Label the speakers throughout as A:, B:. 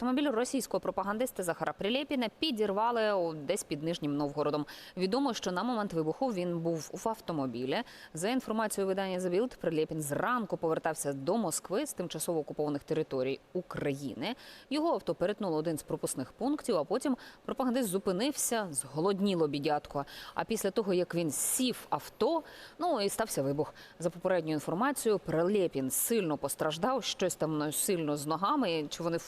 A: Автомобіль російського пропагандиста Захара Прилєпіна підірвали десь під Нижнім Новгородом. Відомо, що на момент вибуху він був в автомобілі. За інформацією видання The Bild, Прилєпін зранку повертався до Москви з тимчасово окупованих територій України. Його авто перетнуло один з пропускних пунктів, а потім пропагандист зупинився, зголодніло бідятко. А після того, як він сів авто, ну і стався вибух. За попередньою інформацією, Прилєпін сильно постраждав, щось там ну, сильно з ногами, чи вони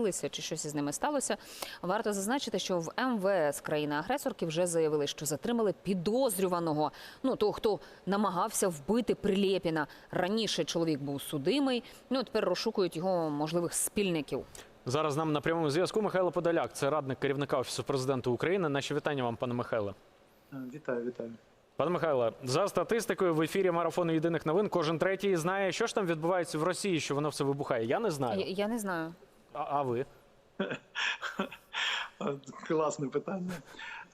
A: вкоротилися, чи щось із ними сталося. Варто зазначити, що в МВС країни-агресорки вже заявили, що затримали підозрюваного. Ну того, хто намагався вбити Прилєпіна. Раніше чоловік був судимий. Ну тепер розшукують його можливих спільників.
B: Зараз з нами на прямому зв'язку Михайло Подоляк, це радник керівника офісу президента України. Наші вітання вам, пане Михайле.
C: Е, Вітаю, вітаю.
B: Пане Михайле, за статистикою в ефірі марафону єдиних новин кожен третій знає, що ж там відбувається в Росії, що воно все вибухає. Я не знаю.
A: Я, я не знаю.
B: А, а ви?
C: Класне питання.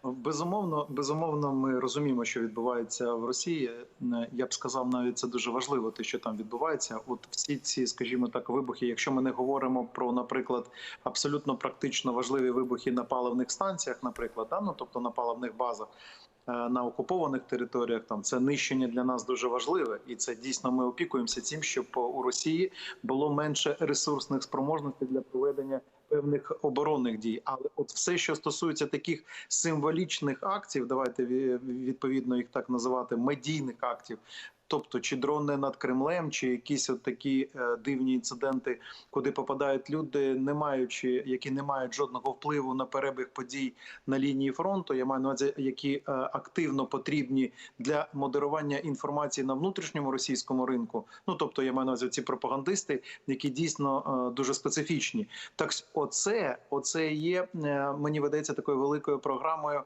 C: Безумовно, безумовно, ми розуміємо, що відбувається в Росії. Е, Я б сказав, навіть це дуже важливо, те, що там відбувається. От всі ці, скажімо так, вибухи. Якщо ми не говоримо про, наприклад, абсолютно практично важливі вибухи на паливних станціях, наприклад, да? ну, тобто на паливних базах. Е, На окупованих територіях там це нищення для нас дуже важливе, і це дійсно ми опікуємося цим, щоб у Росії було менше ресурсних спроможностей для проведення певних оборонних дій. Але от все, що стосується таких символічних актів, давайте відповідно їх так називати медійних актів. Тобто, чи дрони над Кремлем, чи якісь от такі е, дивні інциденти, куди попадають люди, не маючи, які не мають жодного впливу на перебіг подій на лінії фронту. Я маю на увазі, які е, активно потрібні для модерування інформації на внутрішньому російському ринку. Ну тобто, я маю на увазі ці пропагандисти, які дійсно е, дуже специфічні. Так, оце, оце є мені видається такою великою програмою.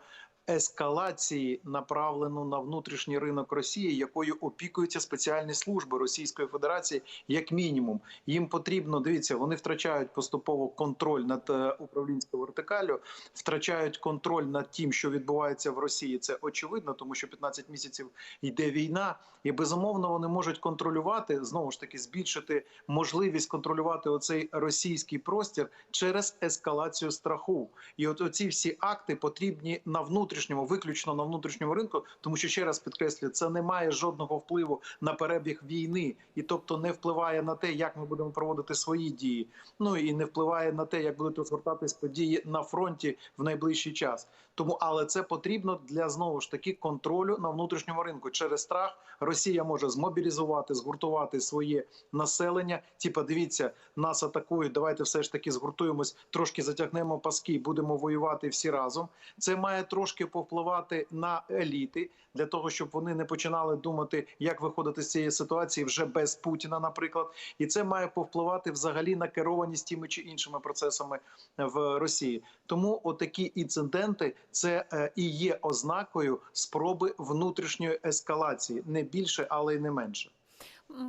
C: Ескалації направлену на внутрішній ринок Росії, якою опікуються спеціальні служби Російської Федерації, як мінімум. Їм потрібно дивіться, вони втрачають поступово контроль над е, управлінською вертикалю, втрачають контроль над тим, що відбувається в Росії. Це очевидно, тому що 15 місяців йде війна, і безумовно вони можуть контролювати знову ж таки збільшити можливість контролювати оцей російський простір через ескалацію страху. І от оці всі акти потрібні на внутрішньому, виключно на внутрішньому ринку, тому що ще раз підкреслюю, це не має жодного впливу на перебіг війни, і тобто не впливає на те, як ми будемо проводити свої дії. Ну і не впливає на те, як будуть розгортатись події на фронті в найближчий час. Тому, але це потрібно для знову ж таки контролю на внутрішньому ринку. Через страх Росія може змобілізувати, згуртувати своє населення. Типа, дивіться, нас атакують. Давайте все ж таки згуртуємось, трошки затягнемо паски, будемо воювати всі разом. Це має трошки повпливати на еліти для того, щоб вони не починали думати, як виходити з цієї ситуації вже без Путіна, наприклад, і це має повпливати взагалі на керованість тими чи іншими процесами в Росії. Тому отакі інциденти це е, і є ознакою спроби внутрішньої ескалації, не більше, але й не менше.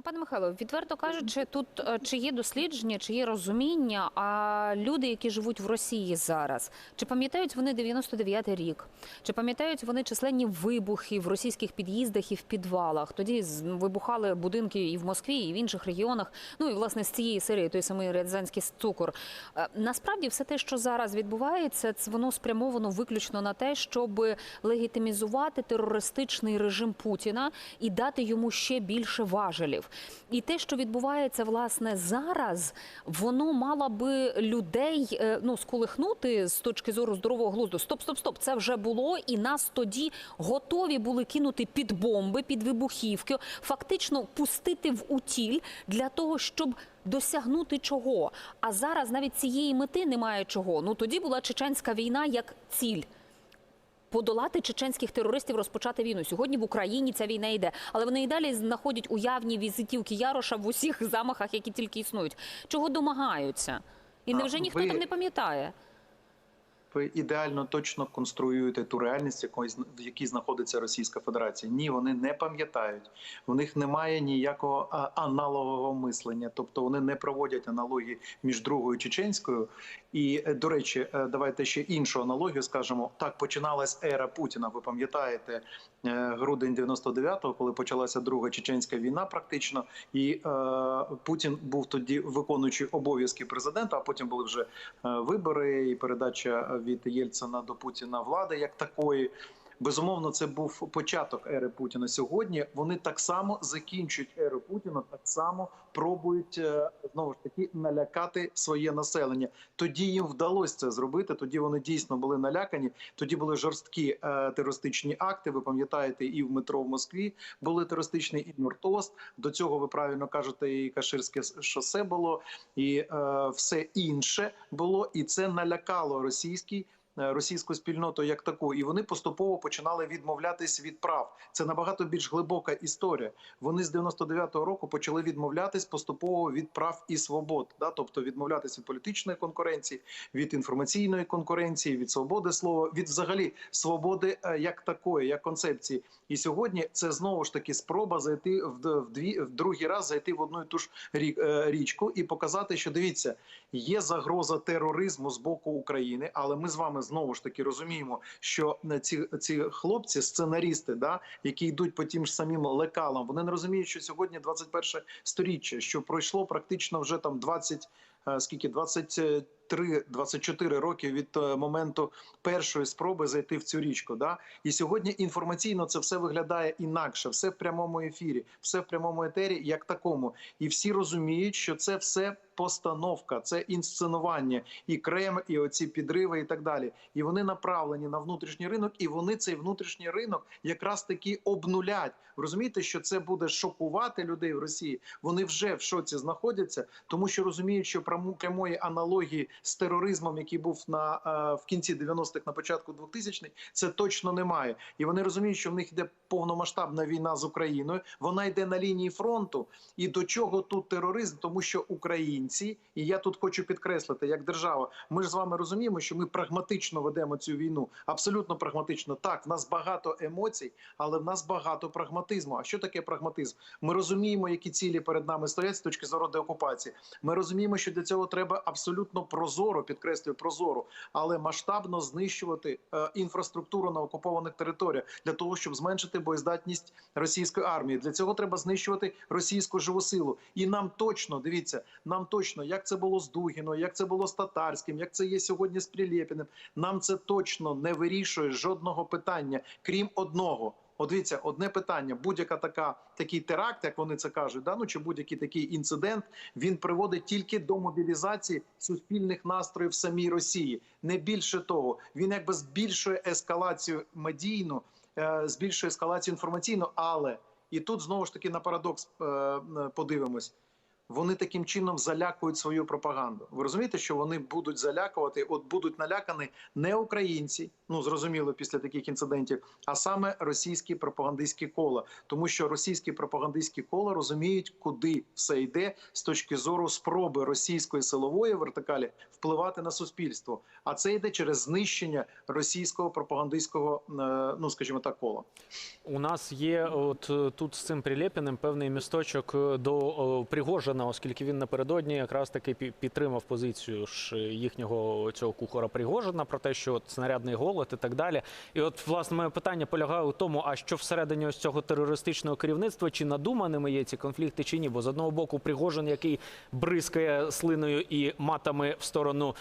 A: Пане Михайло, відверто кажучи, тут е, чи є дослідження, чи є розуміння, а люди, які живуть в Росії зараз, чи пам'ятають вони 99-й рік? Чи пам'ятають вони численні вибухи в російських під'їздах і в підвалах? Тоді вибухали будинки і в Москві, і в інших регіонах. Ну і власне з цієї серії той самий Рязанський цукор. Е, Насправді, все те, що зараз відбувається, це воно спрямовано виключно на те, щоб легітимізувати терористичний режим Путіна і дати йому ще більше важелів. І те, що відбувається власне зараз, воно мало би людей е, ну сколихнути з точки зору здорового глузду. Стоп, стоп, стоп, це вже було, і нас тоді готові були кинути під бомби, під вибухівки, фактично пустити в утіль для того, щоб. Досягнути чого? А зараз навіть цієї мети немає чого. Ну тоді була чеченська війна як ціль подолати чеченських терористів, розпочати війну. Сьогодні в Україні ця війна йде, але вони і далі знаходять уявні візитівки Яроша в усіх замахах, які тільки існують. Чого домагаються? І невже ніхто
C: ви-
A: там не пам'ятає?
C: Ви ідеально точно конструюєте ту реальність, в якій знаходиться Російська Федерація. Ні, вони не пам'ятають. У них немає ніякого аналогового мислення, тобто вони не проводять аналогії між другою чеченською. І е, до речі, е, давайте ще іншу аналогію скажемо. Так починалась ера Путіна. Ви пам'ятаєте грудень 99-го, коли почалася друга чеченська війна, практично, і е, Путін був тоді виконуючий обов'язки президента. А потім були вже е, вибори і передача від Єльцина до Путіна влади як такої. Безумовно, це був початок ери Путіна. Сьогодні вони так само закінчують еру Путіна, так само пробують е, знову ж таки налякати своє населення. Тоді їм вдалося це зробити. Тоді вони дійсно були налякані. Тоді були жорсткі е, терористичні акти. Ви пам'ятаєте, і в метро в Москві були терористичні, і Нортост. До цього ви правильно кажете, і Каширське шосе було, і е, все інше було, і це налякало російський. Е, Російську спільноту як таку, і вони поступово починали відмовлятись від прав. Це набагато більш глибока історія. Вони з 99-го року почали відмовлятись поступово від прав і свобод, да? тобто відмовлятись від політичної конкуренції, від інформаційної конкуренції, від свободи слова, від взагалі свободи е, як такої, як концепції. І сьогодні це знову ж таки спроба зайти в, в дві в другий раз зайти в одну і ту ж рі- е, річку і показати, що дивіться, є загроза тероризму з боку України, але ми з вами знову ж таки розуміємо, що е, ці, ці хлопці, сценарісти, да, які йдуть по тим ж самим лекалам, вони не розуміють, що сьогодні 21 сторіччя, що пройшло практично вже там 20, скільки скільки 23-24 роки від е, моменту першої спроби зайти в цю річку. Да? І сьогодні інформаційно це все виглядає інакше, все в прямому ефірі, все в прямому етері, як такому. І всі розуміють, що це все постановка, це інсценування, і Кремль, і оці підриви, і так далі. І вони направлені на внутрішній ринок, і вони цей внутрішній ринок якраз таки обнулять. Розумієте, що це буде шокувати людей в Росії. Вони вже в шоці знаходяться, тому що розуміють, що прямої аналогії з тероризмом, який був на е, в кінці 90-х, на початку 2000-х, це точно немає. І вони розуміють, що в них йде повномасштабна війна з Україною. Вона йде на лінії фронту. І до чого тут тероризм? Тому що українці, і я тут хочу підкреслити, як держава, ми ж з вами розуміємо, що ми прагматично ведемо цю війну. Абсолютно прагматично. Так, в нас багато емоцій, але в нас багато прагматизму. А що таке прагматизм? Ми розуміємо, які цілі перед нами стоять з точки зору деокупації. Ми розуміємо, що для цього треба абсолютно прозоро, підкреслюю, прозоро, але масштабно знищувати е, інфраструктуру на окупованих територіях для того, щоб зменшити боєздатність російської армії. Для цього треба знищувати російську живу силу. І нам точно дивіться, нам точно, як це було з Дугіною, як це було з Татарським, як це є сьогодні з Прилєпіним. Нам це точно не вирішує жодного питання, крім одного. От дивіться, одне питання: будь-яка така такий теракт, як вони це кажуть, да ну чи будь-який такий інцидент, він приводить тільки до мобілізації суспільних настроїв самій Росії. Не більше того, він якби збільшує ескалацію медійну, е, збільшує ескалацію інформаційну, але і тут знову ж таки на парадокс е, подивимось. Вони таким чином залякують свою пропаганду. Ви розумієте, що вони будуть залякувати, от будуть налякані не українці, ну зрозуміло, після таких інцидентів, а саме російські пропагандистські кола, тому що російські пропагандистські кола розуміють, куди все йде з точки зору спроби російської силової вертикалі впливати на суспільство. А це йде через знищення російського пропагандистського, е, ну скажімо так, кола.
B: У нас є от тут з цим Прилєпіним певний місточок до о, Пригожина, оскільки він напередодні якраз таки підтримав позицію ж їхнього цього кухора Пригожина про те, що от снарядний голод і так далі. І от власне моє питання полягає у тому, а що всередині ось цього терористичного керівництва чи надуманими є ці конфлікти, чи ні? Бо з одного боку Пригожин, який бризкає слиною і матами в сторону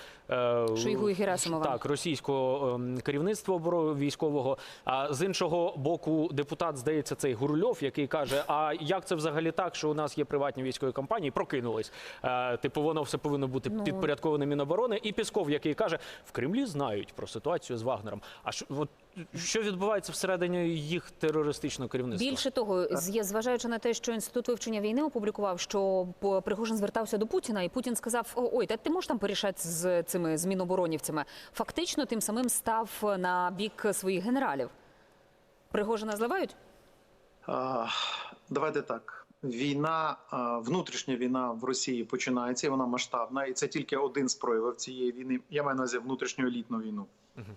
A: Шойгу і Герасимова.
B: Так, російського ем, керівництва військового. А з іншого боку, депутат здається, цей Гурльов, який каже: А як це взагалі так, що у нас є приватні військові компанії, прокинулись? Е, типу, воно все повинно бути
A: Ну.
B: підпорядковане Міноборони. І Пісков, який каже, в Кремлі знають про ситуацію з Вагнером. А що от що відбувається всередині їх терористичного керівництва?
A: Більше того, зважаючи на те, що інститут вивчення війни опублікував, що Пригожин звертався до Путіна, і Путін сказав: ой, та ти можеш там порішати з цими зміноборонівцями. Фактично, тим самим став на бік своїх генералів. Пригожина зливають?
C: А, Давайте так. Війна, внутрішня війна в Росії починається, і вона масштабна, і це тільки один з проявів цієї війни. Я маю на увазі внутрішню елітну війну.
B: Мгм.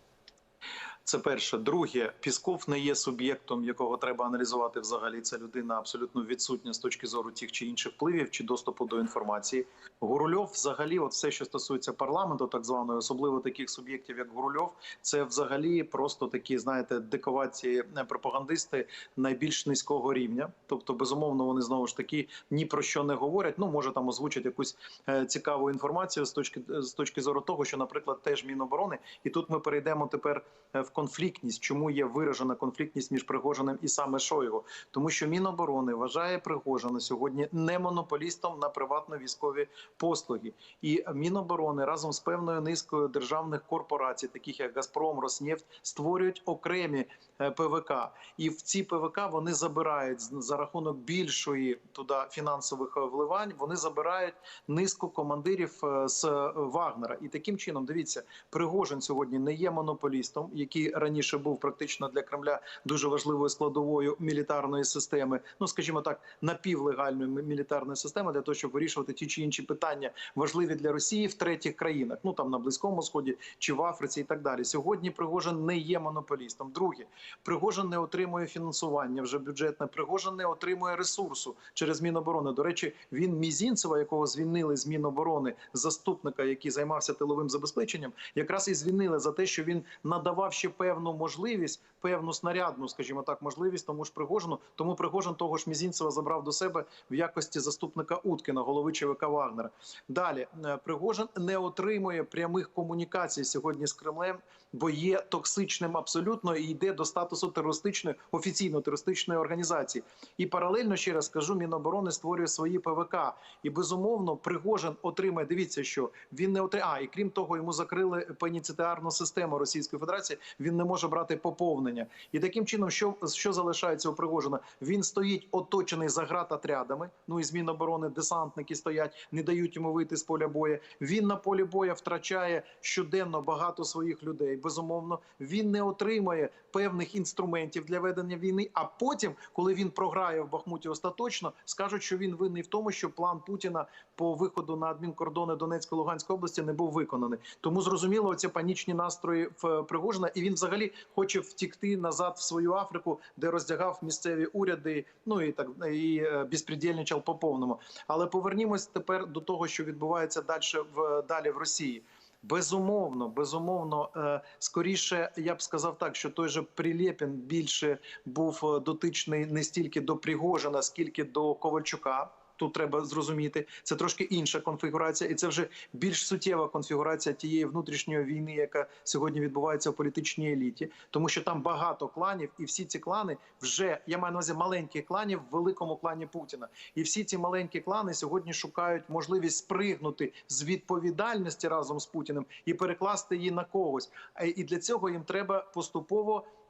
C: Це перше. Друге, Пісков не є суб'єктом, якого треба аналізувати взагалі. Це людина абсолютно відсутня з точки зору тих чи інших впливів чи доступу до інформації. Гурульов, взагалі, от все, що стосується парламенту, так званої, особливо таких суб'єктів, як Гурульов, це взагалі просто такі, знаєте, декорації е, пропагандисти найбільш низького рівня. Тобто, безумовно, вони знову ж таки ні про що не говорять. Ну, може там озвучать якусь е, цікаву інформацію з точки з точки зору того, що, наприклад, теж Міноборони, і тут ми перейдемо тепер е, в конфліктність. Чому є виражена конфліктність між Пригожиним і саме Шойгу? Тому що Міноборони вважає Пригожина сьогодні не монополістом на приватно-військові послуги, і Міноборони разом з певною низкою державних корпорацій, таких як Газпром, Роснефть, створюють окремі е, ПВК, і в ці ПВК вони забирають за рахунок більшої туди фінансових е, вливань. Вони забирають низку командирів е, з Вагнера. І таким чином, дивіться, Пригожин сьогодні не є монополістом, який раніше був практично для Кремля дуже важливою складовою мілітарної системи. Ну скажімо так, напівлегальної мілітарної системи для того, щоб вирішувати ті чи інші питання важливі для Росії в третіх країнах, ну там на близькому сході чи в Африці, і так далі. Сьогодні Пригожин не є монополістом. Друге, Пригожин не отримує фінансування вже бюджетне. Пригожин не отримує ресурсу через Міноборони. До речі, він Мізінцева, якого звільнили з Міноборони, заступника, який займався тиловим забезпеченням, якраз і звільнили за те, що він надавав ще певну можливість, певну снарядну, скажімо так, можливість тому ж Пригожину. Тому Пригожин того ж Мізінцева забрав до себе в якості заступника Уткіна, голови ЧВК Вагнера. Далі е, Пригожин не отримує прямих комунікацій сьогодні з Кремлем, бо є токсичним абсолютно і йде до статусу терористичної офіційно терористичної організації. І паралельно ще раз скажу, Міноборони створює свої ПВК. І безумовно, Пригожин отримає. Дивіться, що він не отримає. А, і крім того, йому закрили пеніцитарну систему Російської Федерації. Він не може брати поповнення. І таким чином, що, що залишається у Пригожина? Він стоїть оточений загратотрядами. Ну і з Міноборони десантники стоять, не дають йому вийти з поля бою. Він на полі бою втрачає щоденно багато своїх людей. Безумовно, він не отримує певних інструментів для ведення війни. А потім, коли він програє в Бахмуті остаточно, скажуть, що він винний в тому, що план Путіна по виходу на адмінкордони Донецької Луганської області не був виконаний. Тому зрозуміло, оці панічні настрої в е, Пригожина, і він взагалі хоче втікти назад в свою Африку, де роздягав місцеві уряди. Ну і так і е, безпредельничав по повному. Але повернімось тепер до того, що відбувається далі в далі в Росії. Безумовно, безумовно, е, скоріше я б сказав так, що той же Прилєпін більше був е, дотичний не стільки до Пригожина, скільки до Ковальчука. Тут треба зрозуміти, це трошки інша конфігурація, і це вже більш суттєва конфігурація тієї внутрішньої війни, яка сьогодні відбувається в політичній еліті, тому що там багато кланів, і всі ці клани вже я маю на увазі маленьких кланів в великому клані Путіна. І всі ці маленькі клани сьогодні шукають можливість спригнути з відповідальності разом з Путіним і перекласти її на когось. А І для цього їм треба поступово е,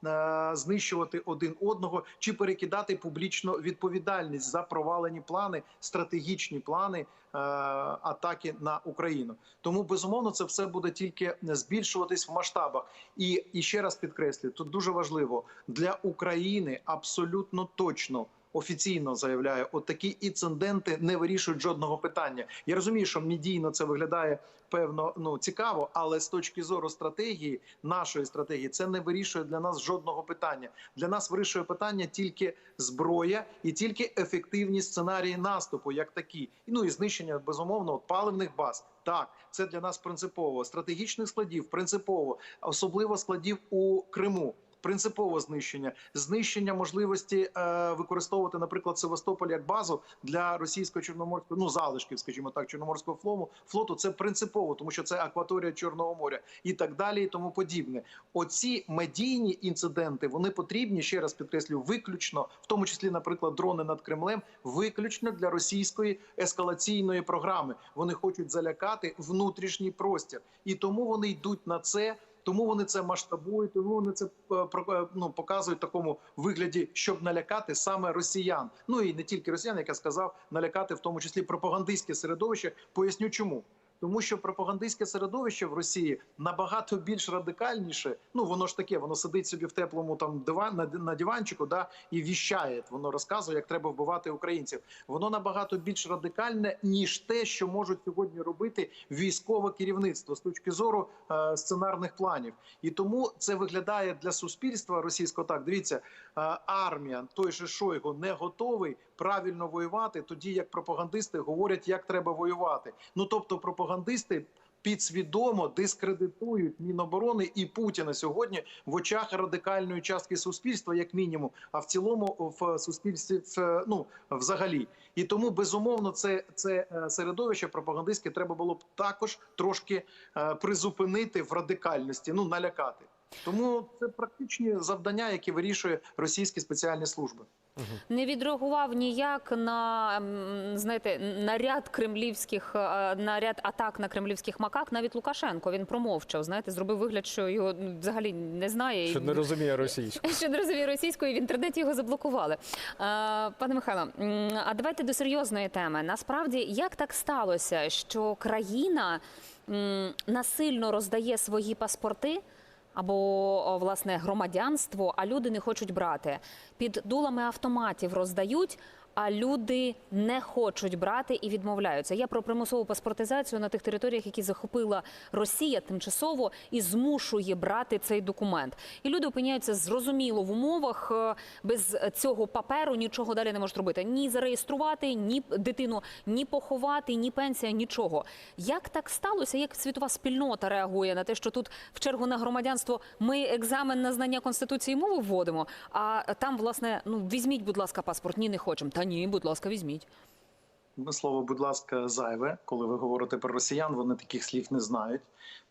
C: знищувати один одного чи перекидати публічно відповідальність за провалені плани, стратегічні плани е, атаки на Україну. Тому безумовно це все буде тільки збільшуватись в масштабах. І, і ще раз підкреслюю, тут дуже важливо для України абсолютно точно. Офіційно заявляю, от такі інциденти не вирішують жодного питання. Я розумію, що медійно це виглядає певно ну цікаво, але з точки зору стратегії, нашої стратегії, це не вирішує для нас жодного питання. Для нас вирішує питання тільки зброя і тільки ефективні сценарії наступу, як такі, ну і знищення безумовно от, паливних баз. Так, це для нас принципово стратегічних складів, принципово, особливо складів у Криму. Принципове знищення, знищення можливості е, використовувати, наприклад, Севастополь як базу для російського чорноморського, ну залишків, скажімо так, чорноморського флоту. Флоту це принципово, тому що це акваторія Чорного моря і так далі, і тому подібне. Оці медійні інциденти вони потрібні ще раз підкреслю, виключно, в тому числі, наприклад, дрони над Кремлем, виключно для російської ескалаційної програми. Вони хочуть залякати внутрішній простір, і тому вони йдуть на це. Тому вони це масштабують, тому вони це е, е, ну, показують в такому вигляді, щоб налякати саме росіян. Ну і не тільки росіян, як я сказав, налякати в тому числі пропагандистське середовище. Поясню чому. Тому що пропагандистське середовище в Росії набагато більш радикальніше. Ну воно ж таке, воно сидить собі в теплому там диван на, на диванчику, да і віщає. Воно розказує, як треба вбивати українців. Воно набагато більш радикальне ніж те, що можуть сьогодні робити військове керівництво з точки зору е, сценарних планів. І тому це виглядає для суспільства російського так. Дивіться, е, армія, той же Шойгу не готовий правильно воювати, тоді як пропагандисти говорять, як треба воювати. Ну тобто, пропагандисти. Підсвідомо дискредитують Міноборони і Путіна сьогодні в очах радикальної частки суспільства, як мінімум, а в цілому в суспільстві в, ну взагалі. І тому безумовно це, це е, середовище пропагандистське треба було б також трошки е, призупинити в радикальності, ну налякати. Тому це практичні завдання, які вирішує російські спеціальні служби.
A: Не відреагував ніяк на знаєте на ряд кремлівських е, на ряд атак на кремлівських макак. Навіть Лукашенко він промовчав. Знаєте, зробив вигляд, що його ну, взагалі не знає.
B: Що не розуміє російську.
A: Що не розуміє російською, і в інтернеті його заблокували. Е, Пане Михайло, а давайте до серйозної теми. Насправді, як так сталося, що країна насильно роздає свої паспорти? Або власне громадянство, а люди не хочуть брати. Під дулами автоматів роздають, а люди не хочуть брати і відмовляються. Я про примусову паспортизацію на тих територіях, які захопила Росія тимчасово і змушує брати цей документ. І люди опиняються зрозуміло в умовах е, без цього паперу нічого далі не можуть робити. Ні зареєструвати, ні дитину, ні поховати, ні пенсія, нічого. Як так сталося? Як світова спільнота реагує на те, що тут в чергу на громадянство ми екзамен на знання конституції мови вводимо? А там, власне, ну візьміть, будь ласка, паспорт. Ні, не хочемо. Та ні, будь ласка, візьміть.
C: Слово, будь ласка, зайве. Коли ви говорите про росіян, вони таких слів не знають.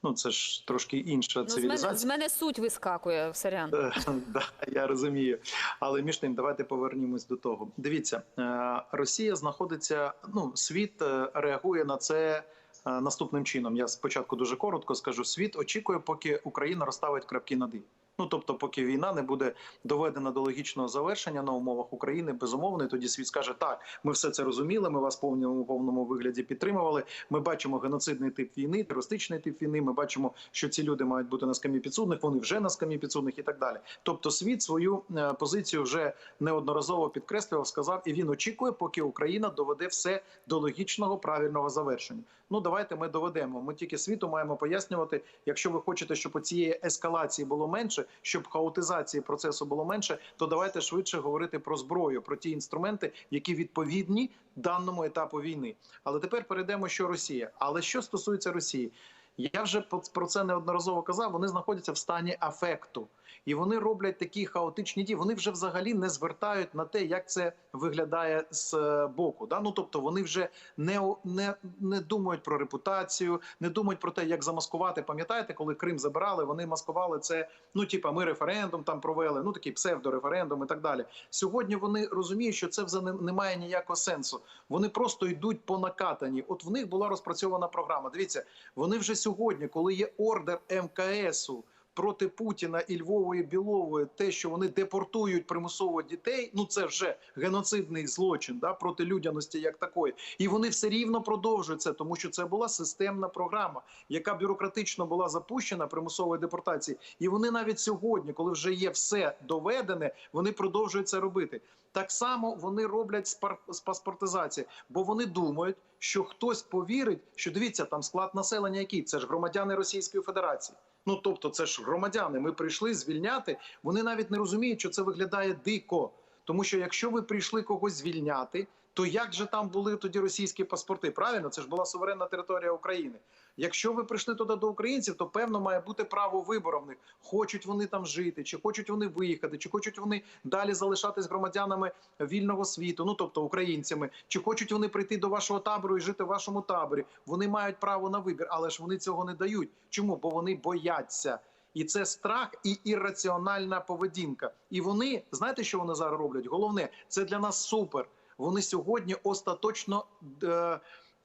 C: Ну це ж трошки інша
A: Ну, з мене,
C: цивілізація.
A: з мене суть вискакує, Сарян.
C: Е, Да, я розумію. Але між тим, давайте повернімось до того. Дивіться, е, Росія знаходиться. Ну, світ е, реагує на це наступним чином. Я спочатку дуже коротко скажу: світ очікує, поки Україна розставить крапки над «і». Ну тобто, поки війна не буде доведена до логічного завершення на умовах України, безумовно, і тоді світ скаже: так, ми все це розуміли. Ми вас повному повному вигляді підтримували. Ми бачимо геноцидний тип війни, терористичний тип війни. Ми бачимо, що ці люди мають бути на скам'ї підсудних. Вони вже на скам'ї підсудних і так далі. Тобто, світ свою е, позицію вже неодноразово підкреслював, сказав, і він очікує, поки Україна доведе все до логічного правильного завершення. Ну давайте ми доведемо. Ми тільки світу маємо пояснювати, якщо ви хочете, щоб цієї ескалації було менше, щоб хаотизації процесу було менше, то давайте швидше говорити про зброю, про ті інструменти, які відповідні даному етапу війни. Але тепер перейдемо, що Росія. Але що стосується Росії, я вже про це неодноразово казав. Вони знаходяться в стані афекту, і вони роблять такі хаотичні дії. Вони вже взагалі не звертають на те, як це виглядає з е, боку. Да? Ну тобто вони вже не, не, не думають про репутацію, не думають про те, як замаскувати. Пам'ятаєте, коли Крим забирали, вони маскували це. Ну, типа, ми референдум там провели, ну такий псевдореферендум і так далі. Сьогодні вони розуміють, що це вже не, має ніякого сенсу. Вони просто йдуть по накатанні. От в них була розпрацьована програма. Дивіться, вони вже сьогодні, коли є ордер МКСу. Проти Путіна і Львової Білової, те, що вони депортують примусово дітей, ну це вже геноцидний злочин да, проти людяності як такої. І вони все рівно продовжують це, тому що це була системна програма, яка бюрократично була запущена примусової депортації. І вони навіть сьогодні, коли вже є все доведене, вони продовжують це робити. Так само вони роблять з паспортизації, бо вони думають, що хтось повірить, що дивіться, там склад населення, який це ж громадяни Російської Федерації. Ну тобто, це ж громадяни. Ми прийшли звільняти. Вони навіть не розуміють, що це виглядає дико. Тому що якщо ви прийшли когось звільняти, то як же там були тоді російські паспорти? Правильно, це ж була суверенна територія України. Якщо ви прийшли туди до українців, то певно має бути право вибору в них. Хочуть вони там жити, чи хочуть вони виїхати, чи хочуть вони далі залишатись громадянами вільного світу, ну тобто українцями, чи хочуть вони прийти до вашого табору і жити в вашому таборі. Вони мають право на вибір, але ж вони цього не дають. Чому? Бо вони бояться. І це страх і ірраціональна поведінка. І вони знаєте, що вони зараз роблять? Головне, це для нас супер. Вони сьогодні остаточно, е,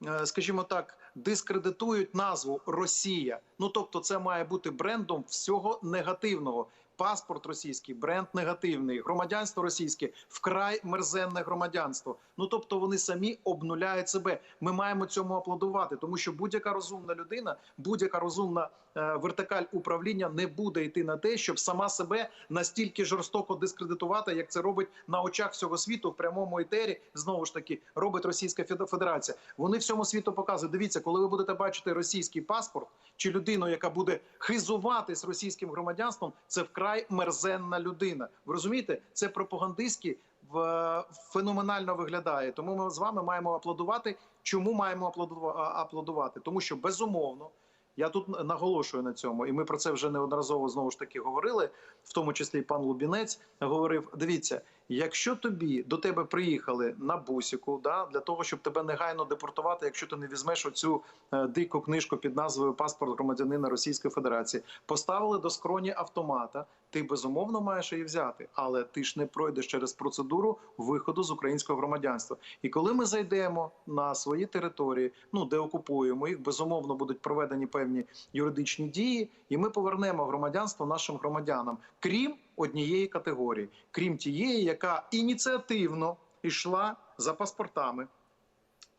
C: е, скажімо так, дискредитують назву Росія. Ну тобто, це має бути брендом всього негативного. Паспорт російський, бренд негативний, громадянство російське вкрай мерзенне громадянство. Ну тобто вони самі обнуляють себе. Ми маємо цьому аплодувати, тому що будь-яка розумна людина, будь-яка розумна е, вертикаль управління не буде йти на те, щоб сама себе настільки жорстоко дискредитувати, як це робить на очах всього світу в прямому етері. Знову ж таки робить Російська Федерація. Вони всьому світу показують. Дивіться, коли ви будете бачити російський паспорт чи людину, яка буде хизуватись російським громадянством, це вкрай мерзенна людина. Ви розумієте, це пропагандистські феноменально виглядає. Тому ми з вами маємо аплодувати. Чому маємо аплодува- аплодувати? Тому що безумовно. Я тут наголошую на цьому, і ми про це вже неодноразово знову ж таки говорили, в тому числі і пан Лубінець говорив: дивіться, якщо тобі до тебе приїхали на бусіку, да, для того, щоб тебе негайно депортувати, якщо ти не візьмеш оцю е, дику книжку під назвою Паспорт громадянина Російської Федерації, поставили до скроні автомата, ти безумовно маєш її взяти, але ти ж не пройдеш через процедуру виходу з українського громадянства. І коли ми зайдемо на свої території, ну де окупуємо їх, безумовно будуть проведені певні юридичні дії, і ми повернемо громадянство нашим громадянам, крім однієї категорії, крім тієї, яка ініціативно йшла за паспортами,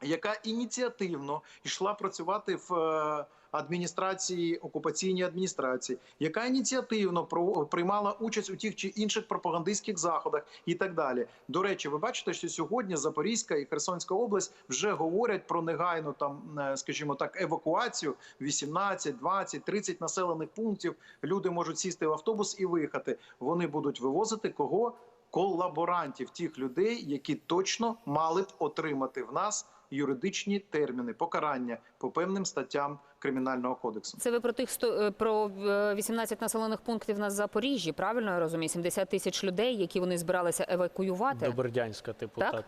C: яка ініціативно йшла працювати в е, адміністрації окупаційній адміністрації, яка ініціативно приймала участь у тих чи інших пропагандистських заходах і так далі. До речі, ви бачите, що сьогодні Запорізька і Херсонська область вже говорять про негайну там, е, скажімо так, евакуацію 18, 20, 30 населених пунктів. Люди можуть сісти в автобус і виїхати. Вони будуть вивозити кого? Колаборантів, тих людей, які точно мали б отримати в нас юридичні терміни покарання по певним статтям кримінального кодексу.
A: Це ви про тих сто е, про е, 18 населених пунктів на Запоріжжі, правильно я розумію? 70 тисяч людей, які вони збиралися евакуювати.
B: До Бердянська, типу,
A: Так?
B: так.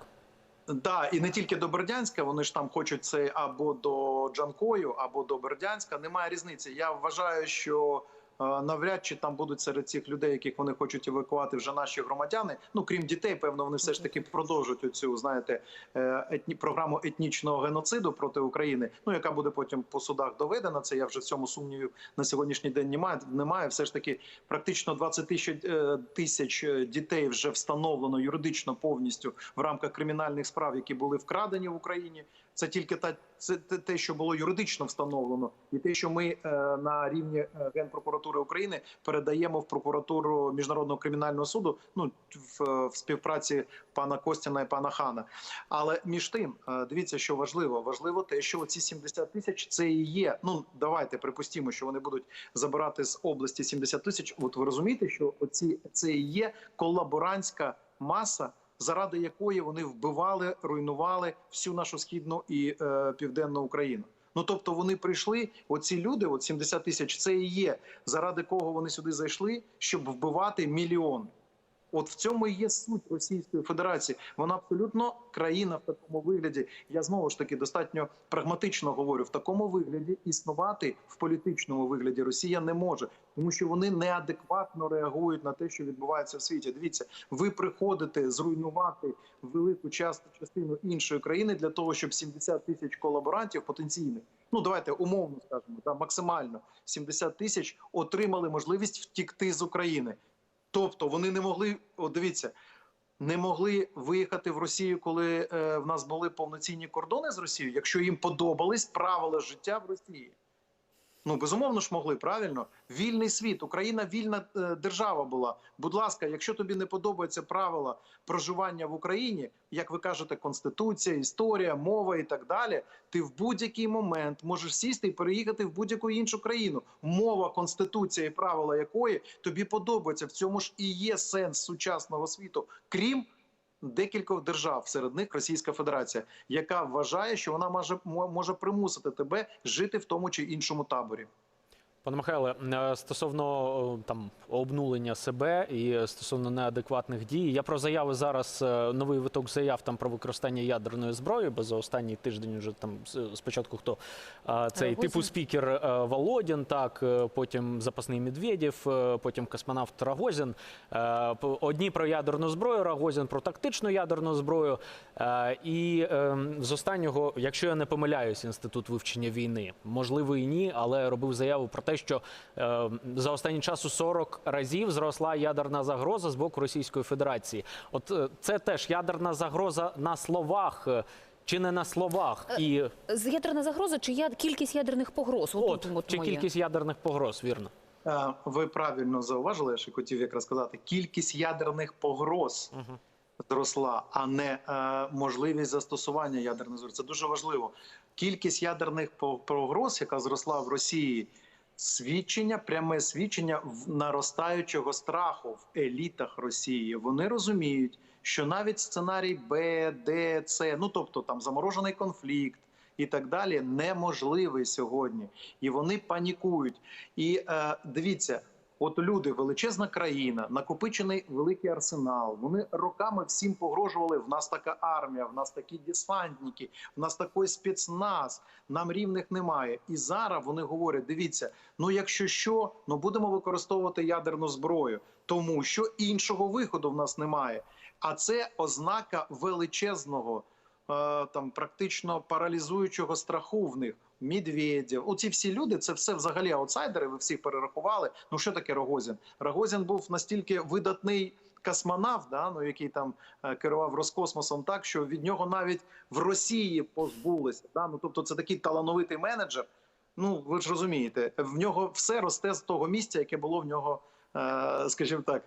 C: Да, і не тільки до Бердянська, вони ж там хочуть це або до Джанкою, або до Бердянська. Немає різниці. Я вважаю, що е, навряд чи там будуть серед цих людей, яких вони хочуть евакувати, вже наші громадяни. Ну крім дітей, певно, вони все ж таки продовжують оцю, знаєте, е, етні програму етнічного геноциду проти України. Ну яка буде потім по судах доведена. Це я вже в цьому сумнівів на сьогоднішній день немає. Немає все ж таки практично 20 тисяч е, тисяч е, дітей вже встановлено юридично повністю в рамках кримінальних справ, які були вкрадені в Україні. Це тільки та це те- що було юридично встановлено, і те, що ми е, на рівні е, генпрокуратури України передаємо в прокуратуру міжнародного кримінального суду. Ну в, в співпраці пана Костяна і пана Хана. Але між тим, е, дивіться, що важливо. Важливо те, що ці 70 тисяч це і є. Ну давайте припустімо, що вони будуть забирати з області 70 тисяч. От ви розумієте, що оці це і є колаборантська маса. Заради якої вони вбивали, руйнували всю нашу східну і е, південну Україну. Ну тобто вони прийшли, оці люди, от 70 тисяч, це і є заради кого вони сюди зайшли, щоб вбивати мільйони. От в цьому і є суть Російської Федерації. Вона абсолютно країна в такому вигляді. Я знову ж таки достатньо прагматично говорю: в такому вигляді існувати в політичному вигляді Росія не може, тому що вони неадекватно реагують на те, що відбувається в світі. Дивіться, ви приходите зруйнувати велику част- частину іншої країни для того, щоб 70 тисяч колаборантів потенційних. Ну давайте умовно скажемо, да, максимально 70 тисяч отримали можливість втікти з України. Тобто вони не могли, от дивіться, не могли виїхати в Росію, коли е, в нас були повноцінні кордони з Росією, якщо їм подобались правила життя в Росії. Ну, безумовно ж могли, правильно? Вільний світ, Україна вільна е, держава була. Будь ласка, якщо тобі не подобаються правила проживання в Україні, як ви кажете, конституція, історія, мова і так далі, ти в будь-який момент можеш сісти і переїхати в будь-яку іншу країну. Мова, конституція і правила якої тобі подобаються. В цьому ж і є сенс сучасного світу, крім декількох держав, серед них Російська Федерація, яка вважає, що вона може, може примусити тебе жити в тому чи іншому таборі.
B: Пане Михайле, е, стосовно е, там обнулення себе і стосовно неадекватних дій, я про заяви зараз е, новий виток заяв там про використання ядерної зброї, бо за останній тиждень вже там спочатку хто цей типу спікер Володін, так потім запасний Медведєв, потім космонавт Рогозін. Е, Одні про ядерну зброю, Рогозін про тактичну ядерну зброю. І з останнього, якщо я не помиляюсь, інститут вивчення війни, можливо і ні, але робив заяву про те, те, що е, за останній час у 40 разів зросла ядерна загроза з боку Російської Федерації. От е, це теж ядерна загроза на словах. е, Чи не на словах, і
A: З- Ядерна загроза чи я... кількість ядерних погроз?
B: от,
A: от
B: чи
A: моє.
B: кількість ядерних погроз, вірно?
C: Е, Ви правильно зауважили, я ще хотів якраз сказати, кількість ядерних погроз зросла, а не е, можливість застосування ядерної зброї. Це дуже важливо. Кількість ядерних погроз, яка зросла в Росії, свідчення, пряме свідчення наростаючого страху в елітах Росії. Вони розуміють, що навіть сценарій Б, Д, С, ну тобто там заморожений конфлікт. І так далі неможливий сьогодні, і вони панікують. І е, дивіться, от люди, величезна країна, накопичений великий арсенал. Вони роками всім погрожували. В нас така армія, в нас такі десантники, в нас такий спецназ. Нам рівних немає. І зараз вони говорять: дивіться, ну якщо що, ну будемо використовувати ядерну зброю, тому що іншого виходу в нас немає. А це ознака величезного е, там практично паралізуючого страху в них. Медведєв, оці всі люди, це все взагалі аутсайдери. Ви всіх перерахували. Ну що таке Рогозін? Рогозін був настільки видатний космонавт, да, ну який там е, керував Роскосмосом, так що від нього навіть в Росії позбулися. Да? Ну тобто, це такий талановитий менеджер. Ну ви ж розумієте, в нього все росте з того місця, яке було в нього, е, скажімо так,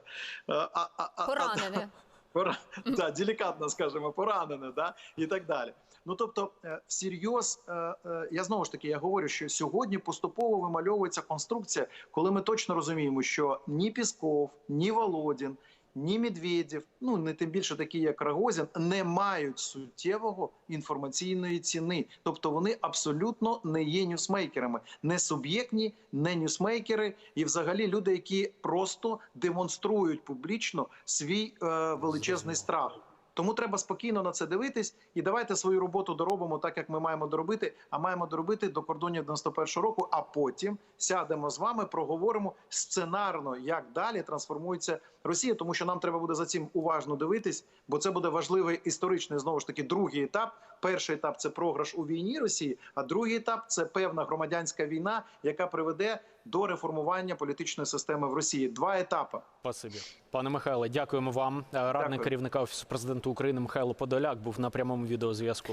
C: е, а, а, а,
A: Поранене.
C: Пора, да, делікатно скажемо, поранене, да, і так далі. Ну тобто, е, всерйоз, е, е, я знову ж таки я говорю, що сьогодні поступово вимальовується конструкція, коли ми точно розуміємо, що ні Пісков, ні Володін, ні Медведєв, ну не тим більше такі, як Рогозін, не мають суттєвого інформаційної ціни. Тобто вони абсолютно не є ньюсмейкерами, не суб'єктні, не ньюсмейкери, і взагалі люди, які просто демонструють публічно свій е, величезний страх. Тому треба спокійно на це дивитись і давайте свою роботу доробимо так, як ми маємо доробити. А маємо доробити до кордонів 91-го року. А потім сядемо з вами, проговоримо сценарно, як далі трансформується Росія, тому що нам треба буде за цим уважно дивитись, бо це буде важливий історичний знову ж таки другий етап. Перший етап це програш у війні Росії, а другий етап це певна громадянська війна, яка приведе до реформування політичної системи в Росії. Два етапи.
B: Спасибі. Пане Михайле, дякуємо вам. Е, Радник
C: Дякую.
B: керівника Офісу президента України Михайло Подоляк був на прямому відеозв'язку.